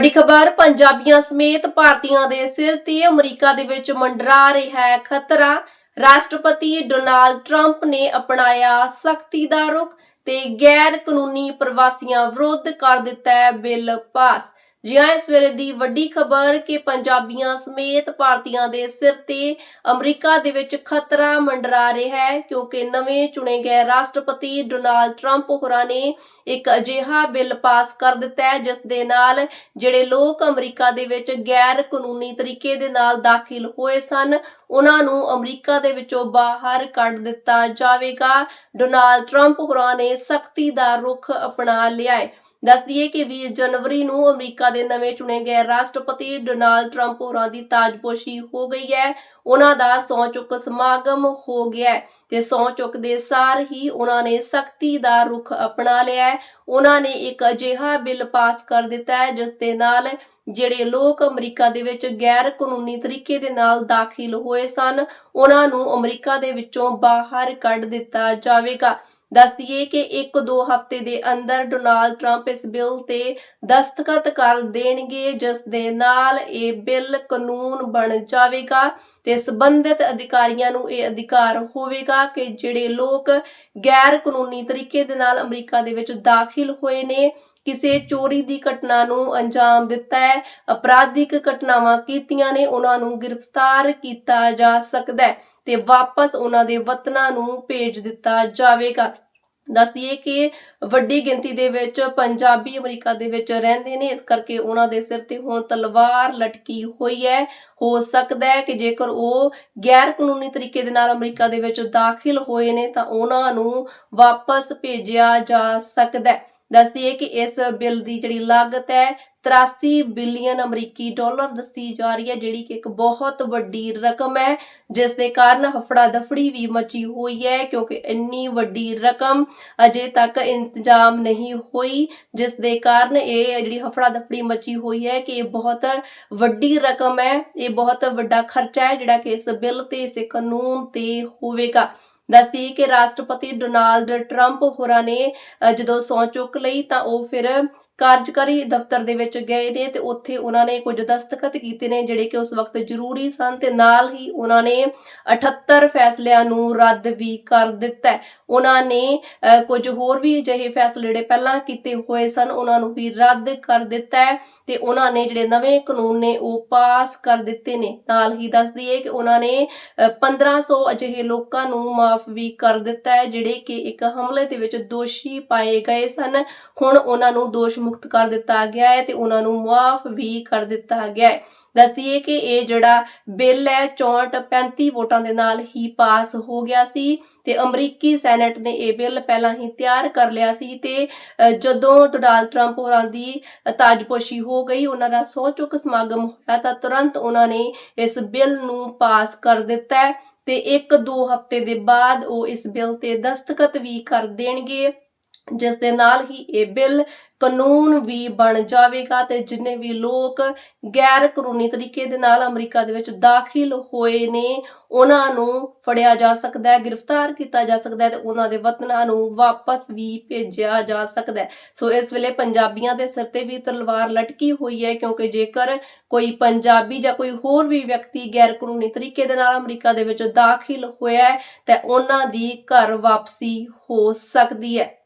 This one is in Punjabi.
ਵੱਡੀ ਖਬਰ, ਪੰਜਾਬੀਆਂ ਸਮੇਤ ਭਾਰਤੀਆਂ ਦੇ ਸਿਰ ਤੇ ਅਮਰੀਕਾ ਦੇ ਵਿੱਚ ਮੰਡਰਾ ਰਿਹਾ ਹੈ ਖਤਰਾ। ਰਾਸ਼ਟਰਪਤੀ ਡੋਨਾਲਡ ਟਰੰਪ ਨੇ ਅਪਣਾਇਆ ਸਖਤੀ ਦਾ ਰੁਖ ਤੇ ਗੈਰ ਕਾਨੂੰਨੀ ਪ੍ਰਵਾਸੀਆਂ ਵਿਰੁੱਧ ਕਰ ਦਿੱਤਾ ਹੈ ਬਿੱਲ ਪਾਸ। ਜੀ ਇਸ ਵੇਲੇ ਦੀ ਵੱਡੀ ਖਬਰ ਕਿ ਪੰਜਾਬੀਆਂ ਸਮੇਤ ਭਾਰਤੀਆਂ ਦੇ ਸਿਰ ਤੇ ਅਮਰੀਕਾ ਦੇ ਵਿੱਚ ਖਤਰਾ ਮੰਡਰਾ ਰਿਹਾ ਹੈ, ਕਿਉਂਕਿ ਨਵੇਂ ਚੁਣੇ ਗਏ ਰਾਸ਼ਟਰਪਤੀ ਡੋਨਾਲਡ ਟਰੰਪ ਹੋਰਾਂ ਨੇ ਇੱਕ ਅਜਿਹਾ ਬਿੱਲ ਪਾਸ ਕਰ ਦਿੱਤਾ ਹੈ, ਜਿਸ ਦੇ ਨਾਲ ਜਿਹੜੇ ਲੋਕ ਅਮਰੀਕਾ ਦੇ ਵਿੱਚ ਗੈਰ ਕਾਨੂੰਨੀ ਤਰੀਕੇ ਦੇ ਨਾਲ ਦਾਖਲ ਹੋਏ ਸਨ, ਉਹਨਾਂ ਨੂੰ ਅਮਰੀਕਾ ਦੇ ਵਿੱਚੋਂ ਬਾਹਰ ਕੱਢ ਦਿੱਤਾ ਜਾਵੇਗਾ। ਡੋਨਾਲਡ ਟਰੰਪ ਹੋਰਾਂ ਨੇ ਸਖਤੀ ਦਾ ਰੁਖ ਅਪਣਾ ਲਿਆ ਹੈ। ਦੱਸ ਦਈਏ ਕਿ 20 ਜਨਵਰੀ ਨੂੰ ਅਮਰੀਕਾ ਦੇ ਨਵੇਂ ਚੁਣੇ ਗਏ ਰਾਸ਼ਟਰਪਤੀ ਡੋਨਾਲਡ ਟਰੰਪ ਹੋਰਾਂ ਦੀ ਤਾਜਪੋਸ਼ੀ ਹੋ ਗਈ ਹੈ। ਉਹਨਾਂ ਦਾ ਸਹੁੰ ਚੁੱਕ ਸਮਾਗਮ ਹੋ ਗਿਆ ਤੇ ਸਹੁੰ ਚੁੱਕ ਦੇ ਸਾਰ ਹੀ ਉਹਨਾਂ ਨੇ ਸਖਤੀ ਦਾ ਰੁਖ ਅਪਣਾ ਲਿਆ ਹੈ। ਉਹਨਾਂ ਨੇ ਇੱਕ ਅਜਿਹਾ ਬਿੱਲ ਪਾਸ ਕਰ ਦਿੱਤਾ ਹੈ, ਜਿਸ ਦੇ ਨਾਲ ਜਿਹੜੇ ਲੋਕ ਅਮਰੀਕਾ ਦੇ ਵਿੱਚ ਗੈਰ ਕਾਨੂੰਨੀ ਤਰੀਕੇ ਦੇ ਨਾਲ ਦਾਖਲ ਹੋਏ ਸਨ, ਉਹਨਾਂ ਨੂੰ ਅਮਰੀਕਾ ਦੇ ਵਿੱਚੋਂ ਬਾਹਰ ਕੱਢ ਦਿੱਤਾ ਜਾਵੇਗਾ। ਦੱਸ ਦਈਏ ਕਿ 1-2 ਹਫ਼ਤੇ ਦੇ ਅੰਦਰ ਡੋਨਾਲਡ ਟਰੰਪ ਇਸ ਬਿੱਲ ਤੇ ਦਸਤਖਤ ਕਰ ਦੇਣਗੇ, ਜਿਸ ਦੇ ਨਾਲ ਇਹ ਬਿੱਲ ਕਾਨੂੰਨ ਬਣ ਜਾਵੇਗਾ ਤੇ ਸੰਬੰਧਿਤ ਅਧਿਕਾਰੀਆਂ ਨੂੰ ਇਹ ਅਧਿਕਾਰ ਹੋਵੇਗਾ ਕਿ ਜਿਹੜੇ ਲੋਕ ਗੈਰ ਕਾਨੂੰਨੀ ਤਰੀਕੇ ਦੇ ਨਾਲ ਅਮਰੀਕਾ ਦੇ ਵਿੱਚ ਦਾਖਲ ਹੋਏ ਨੇ। ਕਿਸੇ ਚੋਰੀ ਦੀ ਘਟਨਾ ਨੂੰ ਅੰਜਾਮ ਦਿੱਤਾ ਹੈ, ਅਪਰਾਧਿਕ ਘਟਨਾਵਾਂ ਕੀਤੀਆਂ ਨੇ, ਉਹਨਾਂ ਨੂੰ ਗ੍ਰਿਫਤਾਰ ਕੀਤਾ ਜਾ ਸਕਦਾ ਹੈ ਤੇ ਵਾਪਸ ਉਹਨਾਂ ਦੇ ਵਤਨਾਂ ਨੂੰ ਭੇਜ ਦਿੱਤਾ ਜਾਵੇਗਾ। ਦੱਸ ਦਈਏ ਕਿ ਵੱਡੀ ਗਿਣਤੀ ਦੇ ਵਿੱਚ ਪੰਜਾਬੀ ਅਮਰੀਕਾ ਦੇ ਵਿੱਚ ਰਹਿੰਦੇ ਨੇ, ਇਸ ਕਰਕੇ ਉਹਨਾਂ ਦੇ ਸਿਰ ਤੇ ਹੁਣ ਤਲਵਾਰ ਲਟਕੀ ਹੋਈ ਹੈ। ਹੋ ਸਕਦਾ ਹੈ ਕਿ ਜੇਕਰ ਉਹ ਗੈਰ ਕਾਨੂੰਨੀ ਤਰੀਕੇ ਦੇ ਨਾਲ ਅਮਰੀਕਾ ਦੇ ਵਿੱਚ ਦਾਖਲ ਹੋਏ ਨੇ, ਤਾਂ ਉਹਨਾਂ ਨੂੰ ਵਾਪਸ ਭੇਜਿਆ ਜਾ ਸਕਦਾ ਹੈ। ਦੱਸਦੀ ਦਈਏ ਕਿ ਇਸ ਬਿੱਲ ਦੀ ਜਿਹੜੀ ਲਾਗਤ ਹੈ 83 ਬਿਲੀਅਨ ਅਮਰੀਕੀ ਡਾਲਰ ਦੱਸੀ ਜਾ ਰਹੀ ਹੈ, ਜਿਹੜੀ ਕਿ ਇੱਕ ਬਹੁਤ ਵੱਡੀ ਰਕਮ ਹੈ, ਜਿਸ ਦੇ ਕਾਰਨ ਹਫੜਾ ਦਫੜੀ ਵੀ ਮਚੀ ਹੋਈ ਹੈ, ਕਿਉਂਕਿ ਇੰਨੀ ਵੱਡੀ ਰਕਮ ਅਜੇ ਤੱਕ ਇੰਤਜ਼ਾਮ ਨਹੀਂ ਹੋਈ, ਜਿਸ ਦੇ ਕਾਰਨ ਇਹ ਜਿਹੜੀ ਹਫੜਾ ਦਫੜੀ ਮਚੀ ਹੋਈ ਹੈ ਕਿ ਇਹ ਬਹੁਤ ਵੱਡੀ ਰਕਮ ਹੈ, ਇਹ ਬਹੁਤ ਵੱਡਾ ਖਰਚਾ ਹੈ, ਜਿਹੜਾ ਕਿ ਇਸ ਬਿੱਲ ਤੇ, ਇਸ ਕਾਨੂੰਨ ਤੇ ਹੋਵੇਗਾ। ਦੱਸਦੀ ਕਿ ਰਾਸ਼ਟਰਪਤੀ ਡੋਨਾਲਡ ਟਰੰਪ ਹੋਰਾਂ ਨੇ ਅ, ਜਦੋਂ ਸਹੁੰ ਚੁੱਕ ਲਈ ਤਾਂ ਉਹ ਫਿਰ ਕਾਰਜਕਾਰੀ ਦਫ਼ਤਰ ਦੇ ਵਿੱਚ ਗਏ ਨੇ ਤੇ ਉੱਥੇ ਉਹਨਾਂ ਨੇ ਕੁਝ ਦਸਤਖਤ ਕੀਤੇ ਨੇ ਜਿਹੜੇ ਕਿ ਉਸ ਵਕਤ ਜ਼ਰੂਰੀ ਸਨ ਤੇ ਨਾਲ ਹੀ ਉਹਨਾਂ ਨੇ 78 ਫੈਸਲਿਆਂ ਨੂੰ ਰੱਦ ਵੀ ਕਰ ਦਿੱਤਾ ਉਹਨਾਂ ਨੇ ਕੁਝ ਹੋਰ ਵੀ ਅਜਿਹੇ ਫੈਸਲੇ ਜਿਹੜੇ ਪਹਿਲਾਂ ਕੀਤੇ ਹੋਏ ਸਨ ਉਹਨਾਂ ਨੂੰ ਵੀ ਰੱਦ ਕਰ ਦਿੱਤਾ ਤੇ ਉਹਨਾਂ ਨੇ ਜਿਹੜੇ ਨਵੇਂ ਕਾਨੂੰਨ ਨੇ ਉਹ ਪਾਸ ਕਰ ਦਿੱਤੇ ਨੇ। ਨਾਲ ਹੀ ਦੱਸ ਦਈਏ ਕਿ ਉਹਨਾਂ ਨੇ ਅ, 1500 ਅਜਿਹੇ ਲੋਕਾਂ ਨੂੰ ਮਾਫ ਵੀ ਕਰ ਦਿੱਤਾ ਹੈ ਜਿਹੜੇ ਕਿ ਇੱਕ ਹਮਲੇ ਦੇ ਵਿੱਚ ਦੋਸ਼ੀ ਪਾਏ ਗਏ ਸਨ। ਹੁਣ ਉਹਨਾਂ ਨੂੰ ਦੋਸ਼ ਮੁਕਤ ਕਰ ਦਿੱਤਾ ਗਿਆ ਹੈ ਤੇ ਉਹਨਾਂ ਨੂੰ ਮਾਫ ਵੀ ਕਰ ਦਿੱਤਾ ਗਿਆ ਹੈ। ਦੱਸਦੀਏ ਕਿ ਇਹ ਜਿਹੜਾ ਬਿੱਲ ਹੈ 64 35 ਵੋਟਾਂ ਦੇ ਨਾਲ ਹੀ ਪਾਸ ਹੋ ਗਿਆ ਸੀ ਤੇ ਅਮਰੀਕੀ ਸੈਨੇਟ ਨੇ ਇਹ ਬਿੱਲ ਪਹਿਲਾਂ ਹੀ ਤਿਆਰ ਕਰ ਲਿਆ ਸੀ ਤੇ ਜਦੋਂ ਡੋਨਾਲਡ ਟਰੰਪ ਹੋਰਾਂ ਦੀ ਤਾਜਪੋਸ਼ੀ ਹੋ ਗਈ, ਉਹਨਾਂ ਦਾ ਸਹੁੰ ਚੁੱਕ ਸਮਾਗਮ ਹੋਇਆ ਤਾਂ ਤੁਰੰਤ ਉਹਨਾਂ ਨੇ ਇਸ ਬਿੱਲ ਨੂੰ ਪਾਸ ਕਰ ਦਿੱਤਾ ਤੇ ਇੱਕ ਦੋ ਹਫ਼ਤੇ ਦੇ ਬਾਅਦ ਉਹ ਇਸ ਬਿੱਲ ਤੇ ਦਸਤਖਤ ਵੀ ਕਰ ਦੇਣਗੇ। ਜਿਸ ਦੇ ਨਾਲ ਹੀ ਇਹ ਬਿੱਲ ਕਾਨੂੰਨ ਵੀ ਬਣ ਜਾਵੇਗਾ ਤੇ ਜਿੰਨੇ ਵੀ ਲੋਕ ਗੈਰ ਕਾਨੂੰਨੀ ਤਰੀਕੇ ਦੇ ਨਾਲ ਅਮਰੀਕਾ ਦੇ ਵਿੱਚ ਦਾਖਲ ਹੋਏ ਨੇ, ਉਹਨਾਂ ਨੂੰ ਫੜਿਆ ਜਾ ਸਕਦਾ ਹੈ, ਗ੍ਰਿਫਤਾਰ ਕੀਤਾ ਜਾ ਸਕਦਾ ਹੈ ਤੇ ਉਹਨਾਂ ਦੇ ਵਤਨਾਂ ਨੂੰ ਵਾਪਸ ਵੀ ਭੇਜਿਆ ਜਾ ਸਕਦਾ ਹੈ। ਸੋ ਇਸ ਵੇਲੇ ਪੰਜਾਬੀਆਂ ਦੇ ਸਿਰ ਤੇ ਵੀ ਤਲਵਾਰ ਲਟਕੀ ਹੋਈ ਹੈ ਕਿਉਂਕਿ ਜੇਕਰ ਕੋਈ ਪੰਜਾਬੀ ਜਾਂ ਕੋਈ ਹੋਰ ਵੀ ਵਿਅਕਤੀ ਗੈਰ ਕਾਨੂੰਨੀ ਤਰੀਕੇ ਦੇ ਨਾਲ ਅਮਰੀਕਾ ਦੇ ਵਿੱਚ ਦਾਖਲ ਹੋਇਆ ਹੈ, ਤਾਂ ਉਹਨਾਂ ਦੀ ਘਰ ਵਾਪਸੀ ਹੋ ਸਕਦੀ ਹੈ।